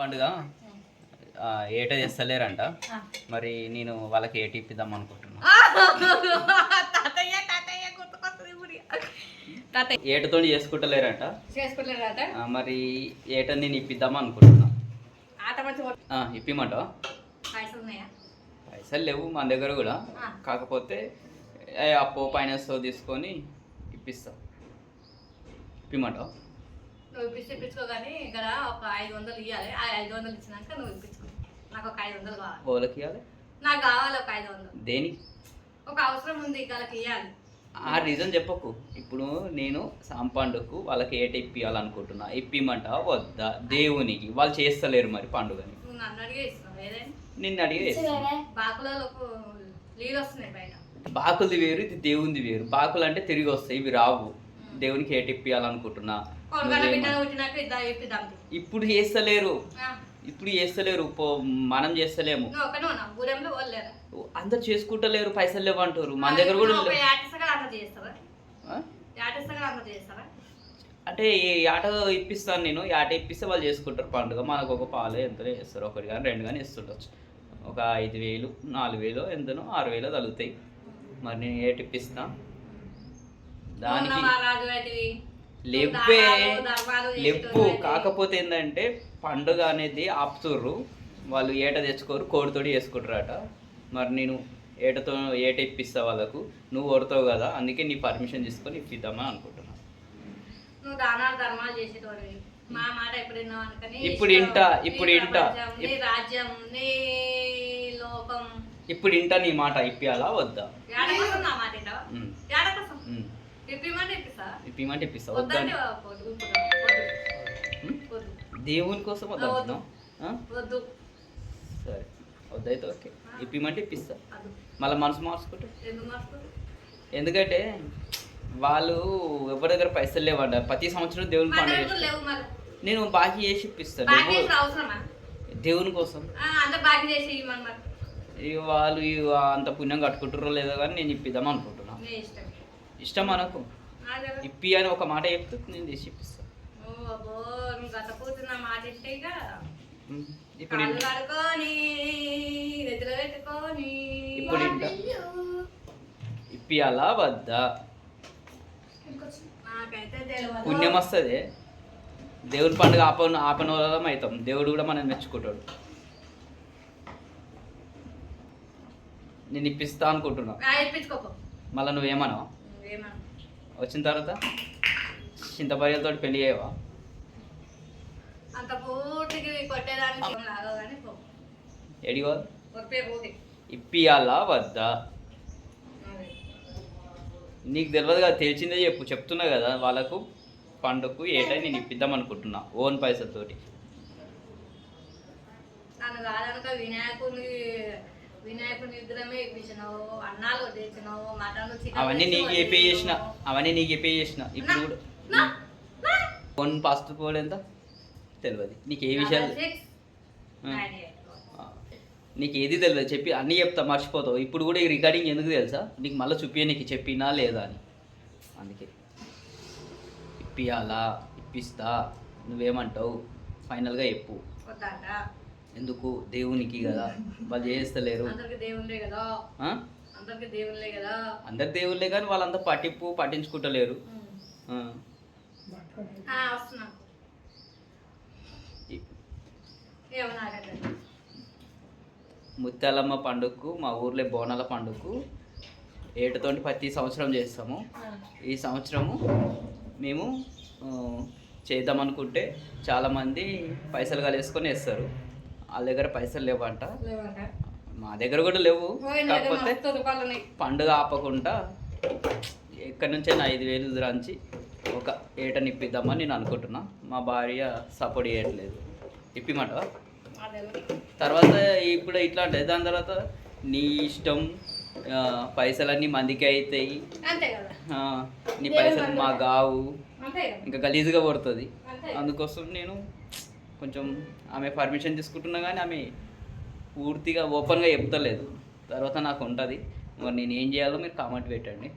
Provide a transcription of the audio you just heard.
పండుగ. ఏట చేస్తలేరంట. మరి నేను వాళ్ళకి ఏటి ఇప్పిద్దాం అనుకుంటున్నా. ఏటతో చేసుకుంటలేరంట. మరి ఏట నేను ఇప్పిద్దాం అనుకుంటున్నా. ఇప్పిమంటావా? పైసలు లేవు మన దగ్గర కూడా. కాకపోతే అప్పో ఫైనాన్స్ తీసుకొని ఇప్పిస్తా. ఇప్పిమంటావా? నువ్వు ఇప్పించి ఇప్పించుకో కానీ ఇక్కడ ఒక ఐదు వందలు ఇవ్వాలి ఆ ఐదు వందలు ఇచ్చినాక నువ్వు ఇప్పించుకో. నాకు ఒక ఐదు వందలు కావాలి. ఓలకి ఇవ్వాలి నాకు కావాలి ఒక ఐదు వందలు. దేనికి? ఒక అవసరం ఉంది వాళ్ళకి ఇవ్వాలి ఆ రీజన్ చెప్పకు. ఇప్పుడు నేను సాంపండుకు వాళ్ళకి ఏట ఇప్పియాలనుకుంటున్నా ఇప్పిమంటావా? వద్దా? దేవునికి. వాళ్ళు చేస్తలేరు మరి పండుగని. నువ్వు నన్ను అడిగే ఇస్తున్నావు? ఏదైనా? నిన్ను అడిగి నీళ్ళు వస్తున్నాయి బయట. బాకులది వేరు ఇది దేవుంది వేరు. బాకులు అంటే తిరిగి వస్తాయి ఇవి రావు. దేవునికి ఏట ఇప్పుడు చేస్తలేరు. ఇప్పుడు చేస్తలేరు మనం చేస్తలేము. అందరు చేసుకుంటలేరు పైసలు లేవంటారు మన దగ్గర కూడా లేవు. అంటే ఈ ఆట ఇప్పిస్తాను నేను ఈ ఆట ఇప్పిస్తే వాళ్ళు చేసుకుంటారు పండుగ. మనకు ఒక పాలు ఎంతనే చేస్తారు ఒకటి కానీ రెండు కానీ ఇస్తుండొచ్చు ఒక ఐదు వేలు నాలుగు వేలు ఎంతనో ఆరు వేలు తగులుతాయి మరి నేను ఏటి ఇప్పిస్తా? దానికి లెవ్వే ధర్మాలు లెవ్వు. కాకపోతే ఏంటంటే పండుగ అనేది ఆపుతుర్రు. వాళ్ళు ఏట తెచ్చుకోరు కోడితోటి చేసుకుంటారట. మరి నేను ఏటతో ఏట ఇప్పిస్తా వాళ్ళకు. నువ్వు కొడతావు కదా అందుకే నీ పర్మిషన్ తీసుకొని ఇప్పిద్దామని అనుకుంటున్నా. నువ్వు దానాలు ధర్మాలు చేసేటోడివి. మా మాట ఎప్పుడు విన్నావు అనుకని ఇప్పుడు ఇంటా, ఇప్పుడు ఇంటా. నీ రాజ్యం నీ లోకం. ఇప్పుడు ఇంట నీ మాట ఇప్పియాలా వద్దా? ఏడ కోసం నా మాట ఏడ కోసం. ఇప్పిమంటే ఇప్పిస్తా. దేవుని కోసం వద్దా. సరే. వద్దయితే ఓకే. ఇప్పిమంటే ఇప్పిస్తా. మళ్ళీ మనసు మార్చుకుంటే? ఎందుకంటే వాళ్ళు ఎవరి దగ్గర పైసలు లేవంట. ప్రతి సంవత్సరం దేవుని పండుగ నేను బాకీ చేసి ఇప్పిస్తాను దేవుని కోసం. వాళ్ళు అంత పుణ్యం కట్టుకుంటారో లేదో కానీ నేను ఇప్పిద్దాం అనుకుంటున్నా. నీ ఇష్టం అనకు. ఇప్పి అని ఒక మాట చెప్తే నేను చేసి ఇప్పిస్తాను ఇప్పుడు ఇప్పుడు ఇప్పియాలా వద్దా? పుణ్యం వస్తుంది. దేవుని పండుగ ఆపన ఆపన అవుతాం. దేవుడు కూడా మనం మెచ్చుకుంటాడు. నేను ఇప్పిస్తా అనుకుంటున్నా. మళ్ళీ నువ్వేమన్నావు వచ్చిన తర్వాత చింతపర్యలతో పెళ్ళి చేయవా? అంత పూర్తికి కొట్టేదానికి లాగా కానీ ఎడిగో ఇప్పియాలా వద్దా. నీకు తెలియదు కదా తెలిసిందే చెప్పు. చెప్తున్నా కదా వాళ్ళకు పండుగకు ఏటై నేను ఇప్పిద్దాం అనుకుంటున్నా ఓన్ పైసలతోటి. వినాయకుని వినాయకుని విగ్రహమే ఇప్పించినావు అన్నాలు తెచ్చినావు మటన్ అవన్నీ నీకు ఏ పే చేసిన. అవన్నీ నీకు ఏ పే చేసిన. ఇప్పుడు కూడా. ఫోన్ పాస్ కోడ్ ఎంత? తెలియదు నీకు ఏ విషయాలు. నీకు ఏది తెలియదు చెప్పి అన్నీ చెప్తా మర్చిపోతావు. ఇప్పుడు కూడా ఈ రికార్డింగ్ ఎందుకు తెలుసా? నీకు మళ్ళీ చూపి నీకు చెప్పినా లేదా అని. అందుకే. ఇప్పియాలా ఇప్పిస్తా. నువ్వేమంటావు? ఫైనల్గా చెప్పు. ఎందుకు? దేవునికి కదా. వాళ్ళు చేస్తలేరు. దేవుళ్ళే కదా. ఆ? అందరికి దేవుళ్ళే కదా. అందరు దేవుళ్ళే కానీ వాళ్ళంతా పట్టింపు పట్టించుకుంటలేరు. ముత్యాలమ్మ పండుగకు మా ఊర్లో బోనాల పండుగకు ఏటతోటి ప్రతి సంవత్సరం చేస్తాము. ఈ సంవత్సరము మేము చేద్దామనుకుంటే చాలామంది పైసలు కలిసుకొని వేస్తారు. వాళ్ళ దగ్గర పైసలు లేవంట. మా దగ్గర కూడా లేవు. కాకపోతే. పండుగ ఆపకుండా ఎక్కడి నుంచైనా ఐదు వేలు దిరాంచి ఒక ఏటని ఇప్పిద్దామని నేను అనుకుంటున్నా. మా భార్య సపోర్ట్ చేయట్లేదు. దేవుడు. తర్వాత ఇప్పుడు ఇట్లా అంటే దాని తర్వాత నీ ఇష్టం పైసలన్నీ మందికి అవుతాయి నీ పైసలు మా గావు ఇంకా గలీజ్గా పడుతుంది అందుకోసం నేను కొంచెం ఆమె పర్మిషన్ తీసుకుంటున్నా కానీ ఆమె పూర్తిగా ఓపెన్గా చెప్తలేదు. తర్వాత నాకు ఉంటుంది. మరి నేను ఏం చేయాలో మీరు కామెంట్ పెట్టండి.